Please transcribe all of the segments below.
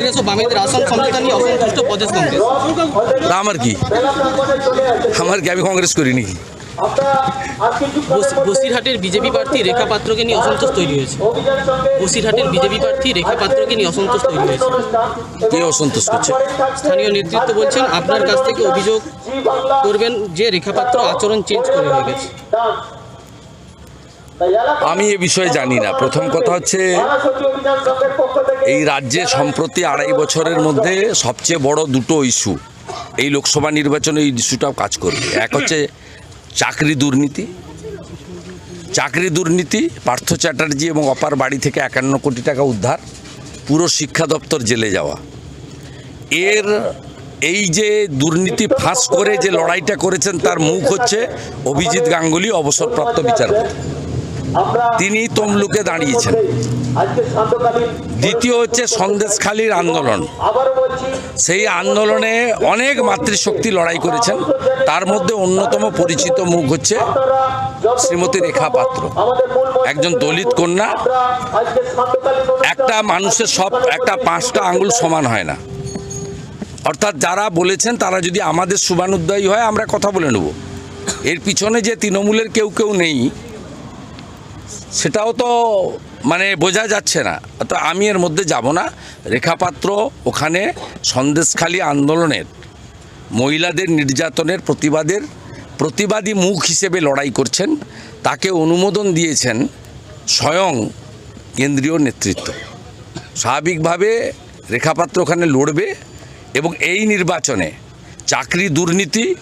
কংগ্রেস ও বামেদের আসন সমঝোতা নিয়ে অসন্তুষ্ট প্রদেশ কংগ্রেস। তা আমার কি? আমার কি আমি কংগ্রেস করিনি কি বসি- বসিরহাটের বিজেপি প্রার্থী রেখা পাত্রকে নিয়ে অসন্তোষ তৈরি হয়েছে। বসিরহাটের বিজেপি প্রার্থী রেখা পাত্রকে নিয়ে অসন্তোষ তৈরি হয়েছে। কে অসন্তোষ করছে? স্থানীয় নেতৃত্ব বলছেন আপনার কাছ থেকে অভিযোগ করবেন যে রেখা পাত্র আচরণ চেঞ্জ করে হয়ে গেছে। আমি এ বিষয়ে জানি না। প্রথম কথা হচ্ছে এই রাজ্যে সম্প্রতি আড়াই বছরের মধ্যে সবচেয়ে বড় দুটো ইস্যু। এই লোকসভা নির্বাচনে এই ইস্যুটাও কাজ করবে। এক হচ্ছে চাকরি দুর্নীতি। চাকরি দুর্নীতি, পার্থ চ্যাটার্জি এবং অপার বাড়ি থেকে একান্ন কোটি টাকা উদ্ধার, পুরো শিক্ষা দপ্তর জেলে যাওয়া। এর এই যে দুর্নীতি ফাঁস করে যে লড়াইটা করেছেন, তার মুখ হচ্ছে অভিজিৎ গাঙ্গুলি, অবসরপ্রাপ্ত বিচারপতি। তিনি তমলুকে দাঁড়িয়েছেন। দ্বিতীয় হচ্ছে সন্দেশখালীর আন্দোলন। সেই আন্দোলনে অনেক মাতৃশক্তি লড়াই করেছেন। তার মধ্যে অন্যতম পরিচিত মুখ হচ্ছে শ্রীমতী রেখা পাত্র। একজন দলিত কন্যা। একটা মানুষের সব একটা পাঁচটা আঙ্গুল সমান হয় না। অর্থাৎ যারা বলেছেন তারা যদি আমাদের শুভানুদ্দায়ী হয় আমরা কথা বলে নেব। এর পিছনে যে তৃণমূলের কেউ কেউ নেই সেটাও তো মানে বোঝা যাচ্ছে না। তো আমি এর মধ্যে যাব না। রেখাপাত্র ওখানে সন্দেশখালী আন্দোলনের, মহিলাদের নির্যাতনের প্রতিবাদের, প্রতিবাদী মুখ হিসেবে লড়াই করছেন। তাকে অনুমোদন দিয়েছেন স্বয়ং কেন্দ্রীয় নেতৃত্ব। স্বাভাবিকভাবে রেখাপাত্র ওখানে লড়বে এবং এই নির্বাচনে চাকরি দুর্নীতি,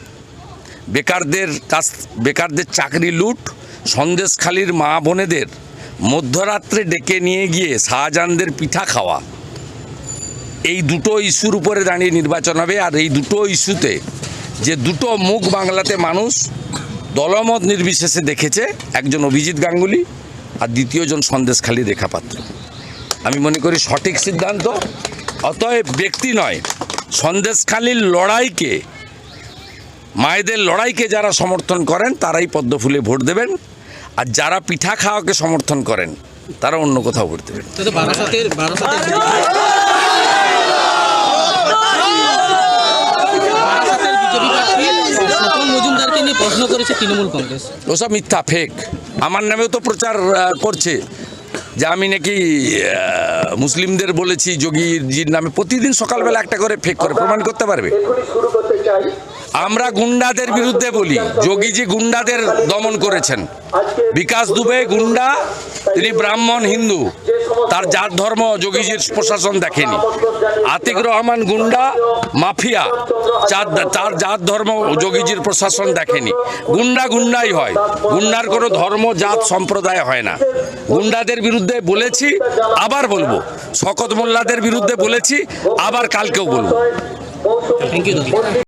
বেকারদের কাছ- বেকারদের চাকরি লুট সন্দেশখালীর মা বোনেদের মধ্যরাত্রে ডেকে নিয়ে গিয়ে শাহজাহানদের পিঠা খাওয়া। এই দুটো ইস্যুর উপরে দাঁড়িয়ে নির্বাচন হবে আর এই দুটো ইস্যুতে যে দুটো মুখ বাংলাতে মানুষ দলমত নির্বিশেষে দেখেছে, একজন অভিজিৎ গাঙ্গুলি আর দ্বিতীয়জন সন্দেশখালী রেখাপাত্র। আমি মনে করি সঠিক সিদ্ধান্ত, অতএব ব্যক্তি নয়, সন্দেশখালীর লড়াইকে, মায়েদের লড়াইকে যারা সমর্থন করেন, তারাই পদ্মফুলে ভোট দেবেন। আর যারা পিঠা খাওয়াকে সমর্থন করেন তারা অন্য কোথাও ভোট দেবেন। তো বারাসাতের বারাসাতের বারাসাতের বিজেপি প্রার্থী স্বপন মজুমদারকে নিয়ে প্রশ্ন করেছে তৃণমূল কংগ্রেস। ওসব মিথ্যা ফেক আমার নামেও তো প্রচার করছে। যে আমি নাকি মুসলিমদের বলেছি যোগীজির নামে প্রতিদিন সকালবেলা একটা করে ফেক করে প্রমাণ করতে পারবে? আমরা গুন্ডাদের বিরুদ্ধে বলি যোগীজি গুন্ডাদের দমন করেছেন। বিকাশ দুবে গুন্ডা তিনি ব্রাহ্মণ হিন্দু। তার জাত ধর্ম যোগীজির প্রশাসন দেখেনি। আতিক রহমান গুন্ডা মাফিয়া চার তার জাত ধর্ম যোগীজির প্রশাসন দেখেনি। গুন্ডা গুন্ডাই হয়। গুন্ডার কোনো ধর্ম জাত সম্প্রদায় হয় না। গুন্ডাদের বিরুদ্ধে বলেছি আবার বলব। শকত মোল্লাদের বিরুদ্ধে বলেছি আবার কালকেও বলব। থ্যাংক ইউ দাদা